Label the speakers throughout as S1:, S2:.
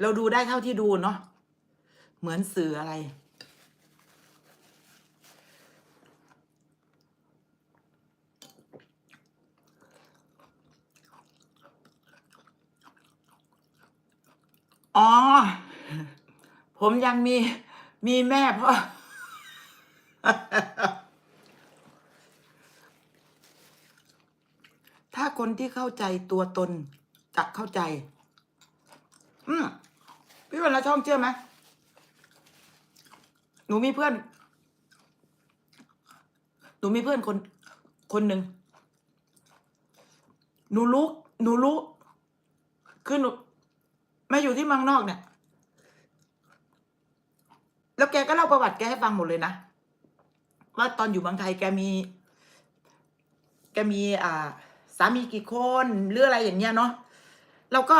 S1: เราดูได้เท่าที่ดูเนาะเหมือนสื่ออะไร อ๋อ ผมยังมีมีแม่พ่อถ้าคนที่เข้าใจตัวตนจะเข้าใจ อืม พี่วันละช่องเชื่อไหมหนูมีเพื่อน หนูมีเพื่อนคน คนหนึ่งหนูรู้หนูรู้คือหนูมาอยู่ที่เมืองนอกเนี่ย แล้วแกก็เล่าประวัติแกให้ฟังหมดเลยนะ ว่าตอนอยู่เมืองไทยแกมี แกมี อ่า สามีกี่คนหรืออะไรอย่างเงี้ยเนาะเราก็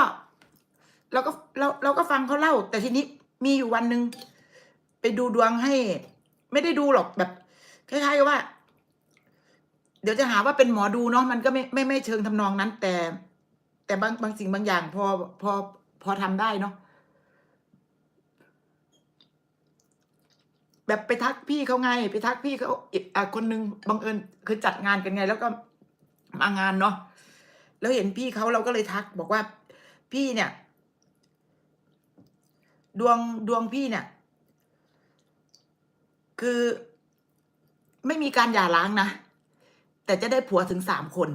S1: เราก็เราเราก็ฟังเขาเล่า แต่ทีนี้มีอยู่วันหนึ่งไปดูดวงให้ ไม่ได้ดูหรอกแบบคล้ายๆกับว่า เดี๋ยวจะหาว่าเป็นหมอดูเนาะมันก็ไม่ไม่ไม่เชิงทำนองนั้น แต่ แต่บางบางสิ่งบางอย่าง พอพอพอทำได้เนาะแบบไปทักพี่เขาไง ไปทักพี่เขาอีกอะคนหนึ่งบังเอิญคือจัดงานกันไง แล้วก็มางานเนาะแล้วเห็นพี่เขาเราก็เลยทักบอกว่าพี่เนี่ย ดวงดวงพี่เนี่ย คือไม่มีการหย่าร้างนะ แต่จะได้ผัวถึงสามคน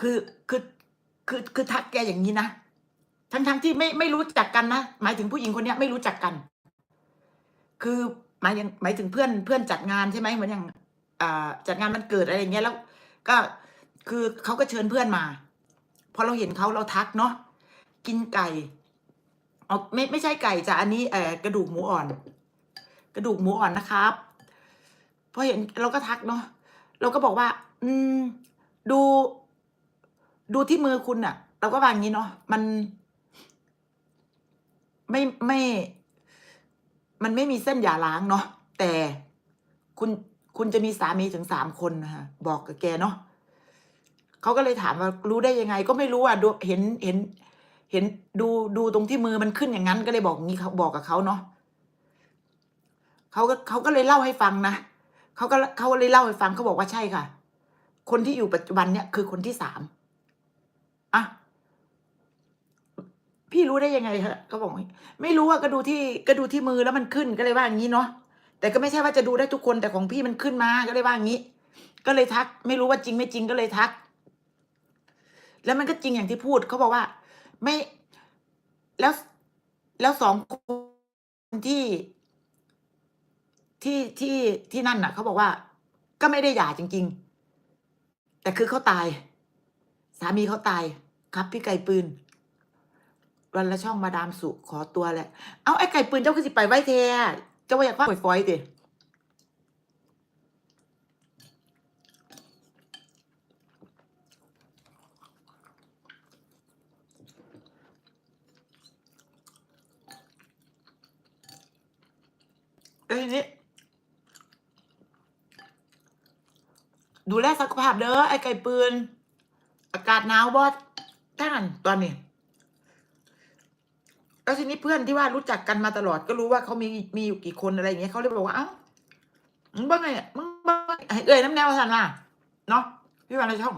S1: คือคือคือคือทักแกอย่างนี้นะทั้งทั้งที่ไม่ไม่รู้จักกันนะหมายถึงผู้หญิงคนนี้ไม่รู้จักกัน คือหมายยังหมายถึงเพื่อนเพื่อนจัดงานใช่ไหมเหมือนอย่างจัดงานมันเกิดอะไรอย่างเงี้ยแล้ว ก็คือเขาก็เชิญเพื่อนมา พอเราเห็นเขาเราทักเนาะกินไก่ เอาไม่ไม่ใช่ไก่จ้ะอันนี้เออกระดูกหมูอ่อน กระดูกหมูอ่อนนะครับพอเห็นเราก็ทักเนาะเราก็บอกว่า อืม ดู ดูที่มือคุณอะเราก็วาอย่างนี้เนาะมัน ไม่ไม่ มันไม่มีเส้นหย่าร้างเนาะแต่คุณคุณจะมีสามีถึงสามคนนะคะบอกกับแกเนาะเขาก็เลยถามว่ารู้ได้ยังไง ก็ไม่รู้อะดูเห็นเห็น เห็นดูดูตรงที่มือมันขึ้นอย่างนั้นก็เลยบอกงี้เขาบอกกับเขาเนาะเขาก็เขาก็เลยเล่าให้ฟังนะเขาก็เขาเลยเล่าให้ฟังเขาบอกว่าใช่ค่ะ คนที่อยู่ปัจจุบันเนี่ยคือคนที่สามอะพี่รู้ได้ยังไงฮะเขาบอกไม่รู้อะก็ดูที่ก็ดูที่มือแล้วมันขึ้นก็เลยว่าอย่างนี้เนาะแต่ก็ไม่ใช่ว่าจะดูได้ทุกคนแต่ของพี่มันขึ้นมาก็เลยว่าอย่างนี้ ก็เลยทัก ไม่รู้ว่าจริงไม่จริงก็เลยทัก แล้วมันก็จริงอย่างที่พูดเขาบอกว่า ไม่แล้วแล้วสองคนที่ที่ที่ที่นั่นน่ะเขาบอกว่า ก็ไม่ได้หย่าจริง ๆ แต่คือเขาตาย สามีเขาตายครับพี่ไก่ปืน วันละช่องมาดามสุขอตัวแหละ เอาไอ้ไก่ปืนเจ้าคือสิไปไว้เทอเจ้าว่าอยากว่าฝอยๆติ เอ้ยนี่ดูแลสุขภาพเด้อไอ้ไก่ปืน อากาศหนาวบอสท่านตอนนี้แล้วทีนี้เพื่อนที่ว่ารู้จักกันมาตลอดก็รู้ว่าเขามีมีอยู่กี่คนอะไรอย่างเงี้ยเขาเลยบอกว่าเอ้ามึงบ้าไงมึงบ้าไงเอ้ยน้ำแนวสันมาเนาะพี่วันในช่อง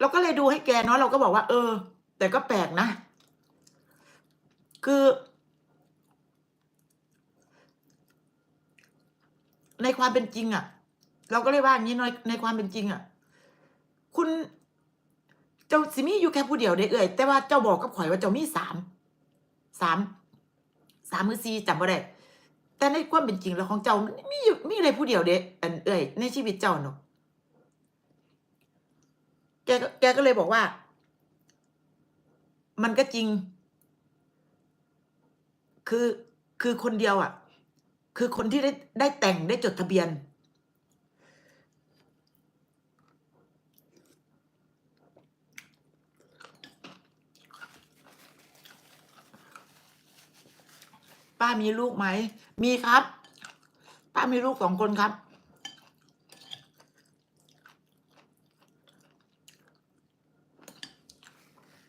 S1: เราก็เลยดูให้แกเนาะเราก็บอกว่า เออ แต่ก็แปลกนะ คือ ใน ความเป็นจริงอะ เราก็เลยว่าอย่างนี้ในในความเป็นจริงอะ คุณ เจ้าสิมีอยู่แค่ผู้เดียวได้เอ่ยแต่ว่าเจ้าบอกกับข่อยว่าเจ้ามีสามสามสามมือซีจำบ่ได้แต่ในความเป็นจริงแล้วของเจ้ามันมีอยู่มีอะไรผู้เดียวเด้อันเอ่ยในชีวิตเจ้าเนาะแกแกก็เลยบอกว่า มันก็จริง คือคือคนเดียวอะ คือคนที่ได้ได้แต่งได้จดทะเบียน ป้ามีลูกไหม มีครับ ป้ามีลูกสองคนครับ